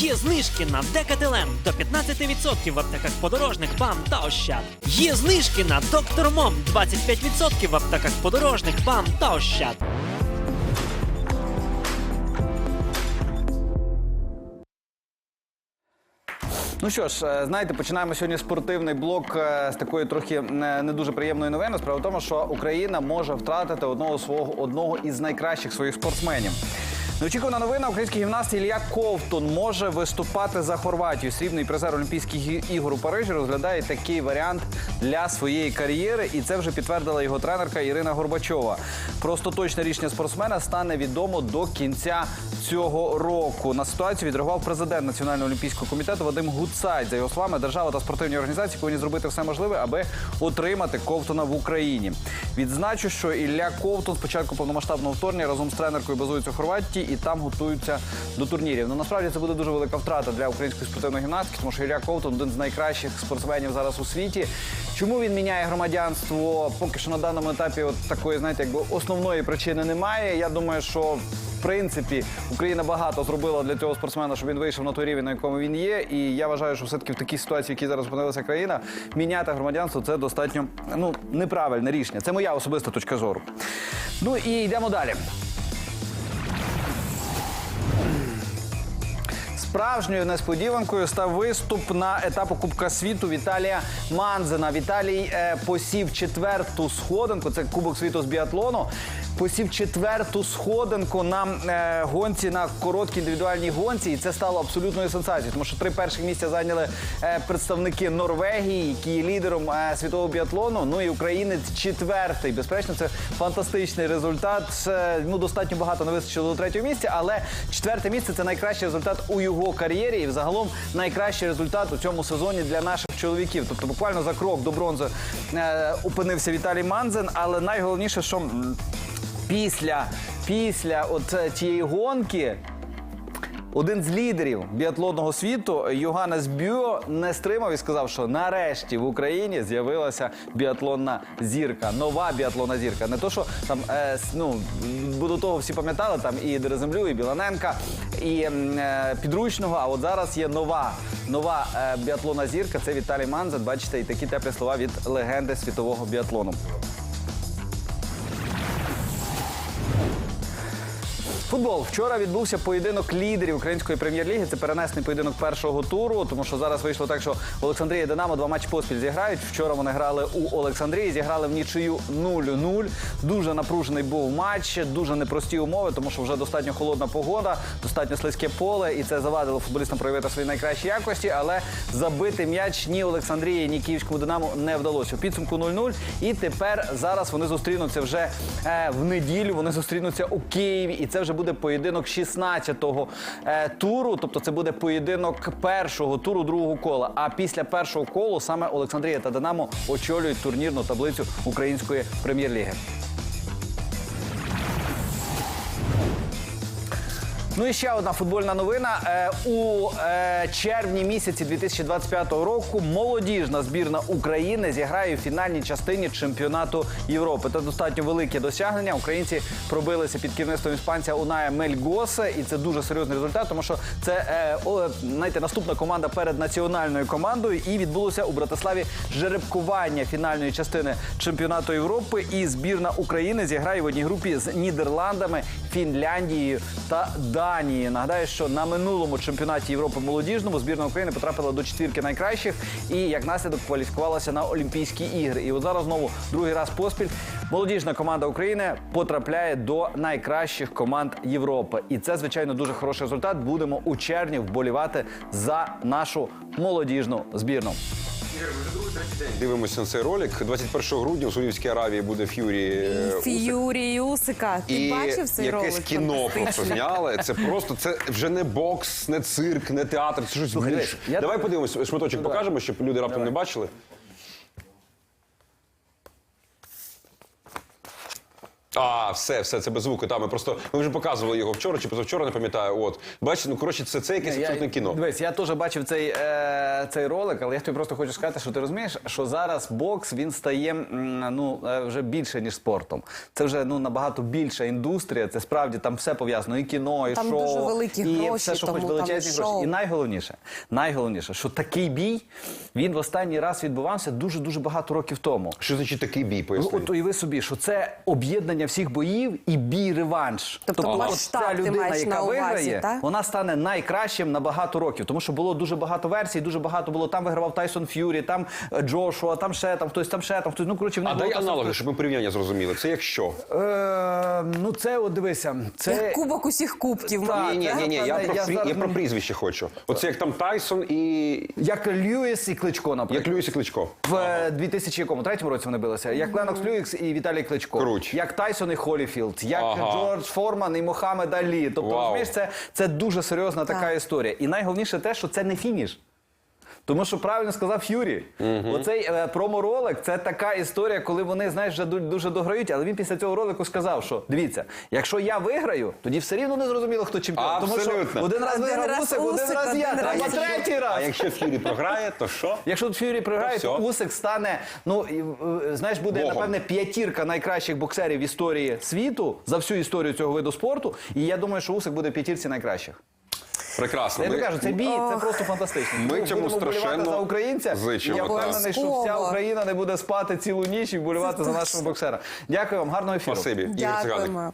Є знижки на Декателен до 15% в аптеках подорожник, БАМ та Ощад. Є знижки на Доктор Мом 25% в аптеках подорожник, БАМ та Ощад. Ну що ж, е, знаєте, починаємо сьогодні спортивний блок е, з такої трохи не не дуже приємної новини. Справа в тому, що Україна може втратити одного свого одного із найкращих своїх спортсменів. Неочікувана новина. Український гімнаст Ілля Ковтун може виступати за Хорватію. Срібний призер Олімпійських ігор у Парижі розглядає такий варіант для своєї кар'єри, і це вже підтвердила його тренерка Ірина Горбачова. Про остаточне рішення спортсмена стане відомо до кінця цього року. На ситуацію відреагував президент Національного олімпійського комітету Вадим Гуцай. За його словами, держава та спортивні організації повинні зробити все можливе, аби отримати Ковтуна в Україні. Відзначу, що Ілля Ковтун спочатку повномасштабного вторгнення разом з тренеркою базується у Хорватії і там готуються до турнірів. Ну насправді це буде дуже велика втрата для української спортивної гімнастики, тому що Ілля Ковтун один з найкращих спортсменів зараз у світі. Чому він міняє громадянство? Поки що на даному етапі от такої, знаєте, якби основної причини немає. Я думаю, що в принципі Україна багато зробила для цього спортсмена, щоб він вийшов на той рівень, на якому він є. І я вважаю, що все-таки в такій ситуації, в якій зараз опинилася країна, міняти громадянство це достатньо ну неправильне рішення. Це моя особиста точка зору. Ну і йдемо далі. Справжньою несподіванкою став виступ на етапу Кубка світу Віталія Манзена. Віталій е, посів четверту сходинку. Це Кубок світу з біатлону. Посів четверту сходинку на е, гонці на короткій індивідуальній гонці, і це стало абсолютною сенсацією, тому що три перших місця зайняли е, представники Норвегії, які є лідером світового біатлону. Ну і українець четвертий. Безперечно, це фантастичний результат. Ну достатньо багато не вистачило до третього місця, але четверте місце це найкращий результат у його кар'єрі, і взагалом найкращий результат у цьому сезоні для наших чоловіків. Тобто, буквально за крок до бронзи е, опинився Віталій Манзен. Але найголовніше, що після, після от е, тієї гонки. Один з лідерів біатлонного світу Йоганнес Бюо не стримав і сказав, що нарешті в Україні з'явилася біатлонна зірка, нова біатлонна зірка. Не то, що там е, ну бо до того всі пам'ятали там і Дереземлю, і Біланенка, і е, підручного. А от зараз є нова, нова е, біатлонна зірка. Це Віталій Манзен. Бачите, і такі теплі слова від легенди світового біатлону. Футбол. Вчора відбувся поєдинок лідерів української прем'єр-ліги. Це перенесений поєдинок першого туру, тому що зараз вийшло так, що Олександрія і Динамо два матчі поспіль зіграють. Вчора вони грали у Олександрії, зіграли в нічию 0-0. Дуже напружений був матч, дуже непрості умови, тому що вже достатньо холодна погода, достатньо слизьке поле, і це завадило футболістам проявити свої найкращі якості. Але забити м'яч ні Олександрії, ні Київському Динамо не вдалося. У підсумку 0-0. І тепер зараз вони зустрінуться вже е, в неділю. Вони зустрінуться у Києві, і це вже буде поєдинок 16-го е, туру. Тобто це буде поєдинок першого туру другого кола. А після першого колу саме Олександрія та Динамо очолюють турнірну таблицю української прем'єр-ліги. Ну і ще одна футбольна новина. Е, у е, червні місяці 2025 року молодіжна збірна України зіграє в фінальній частині чемпіонату Європи. Це достатньо велике досягнення. Українці пробилися під керівництвом іспанця Уная Мельгосе, і це дуже серйозний результат, тому що це е, знаєте, наступна команда перед національною командою. І відбулося у Братиславі жеребкування фінальної частини чемпіонату Європи. І збірна України зіграє в одній групі з Нідерландами, Фінляндією та Данією. Нагадаю, що на минулому чемпіонаті Європи молодіжному збірна України потрапила до четвірки найкращих і як наслідок кваліфікувалася на Олімпійські ігри. І от зараз знову другий раз поспіль молодіжна команда України потрапляє до найкращих команд Європи. І це звичайно дуже хороший результат. Будемо у червні вболівати за нашу молодіжну збірну. Дивимося на цей ролик. 21 грудня у Судівській Аравії буде Ф'юрі. е. Ф'юрі Усика. Ти І бачив цей якесь ролик? кіно просто зняли. Це просто це вже не бокс, не цирк, не театр. Це щось Слухай, більше. я- Давай подивимось, шматочок покажемо, щоб люди раптом не бачили. А, все, все, це без звуку. Там ми просто ми вже показували його вчора чи позавчора, не пам'ятаю. От бачите, ну коротше, це, це якесь абсолютне кіно. Дивись, я теж бачив цей, е, цей ролик, але я тобі просто хочу сказати, що ти розумієш, що зараз бокс він стає м, ну, е, вже більше, ніж спортом. Це вже ну, набагато більша індустрія. Це справді там все пов'язано. І кіно, і Там шоу. дуже великі і гроші, все, що тому хоч там величезні шоу. гроші. І найголовніше, найголовніше, що такий бій він в останній раз відбувався дуже-дуже багато років тому. Що значить такий бій? Поясни. Ну, От уяви собі, що це об'єднання всіх боїв і бій реванш. Тобто от масштаб ця людина, яка увазі, виграє, так? вона стане найкращим на багато років. Тому що було дуже багато версій, дуже багато було. Там вигравав Тайсон Ф'юрі, там е, Джошуа, там ще там хтось, там ще там хтось. Ну коротше, А дай там аналоги, щоб ми порівняння зрозуміли. Це якщо? Е, ну це от дивися, це Як кубок усіх кубків. Мабуть, Ні, ні, ні, ні. Я Я про зараз я про прізвище хочу. Оце як там Тайсон і як Льюіс і Кличко, наприклад. як Люїс і Кличко. В е, 2000 році вони билися. Як Ленокс Люїкс і Віталій Кличко. Круть. Як Тайсон і Холіфілд, як Ага. Джордж Форман і Мохамед Алі. Тобто, розумієш, це, це дуже серйозна така історія. І найголовніше те, що це не фініш. Тому що правильно сказав Ф'юрі. Оцей е, промо-ролик це така історія, коли вони, знаєш, вже дуже дограють, але він після цього ролику сказав, що дивіться, якщо я виграю, тоді все рівно не зрозуміло, хто чемпіон. Тому що один раз виграв раз Усик, один Усик, раз я, треба третій раз. А якщо Ф'юрі програє, то що? Якщо Ф'юрі програє, Ну, то. Усик стане, ну і, е, знаєш, буде Богом. напевне п'ятірка найкращих боксерів в історії світу за всю історію цього виду спорту. І я думаю, що Усик буде в п'ятірці найкращих. Прекрасно. Я Ми- кажу, це бій, це просто фантастично. Ми Будемо цьому вболівати страшенно за українця. зичимо, Я так. впевнений, що вся Обов'язково. Україна не буде спати цілу ніч і вболівати за нашого боксера. Дякую вам, гарного ефіру. Спасибі. Ігор Циганик. Дякуємо.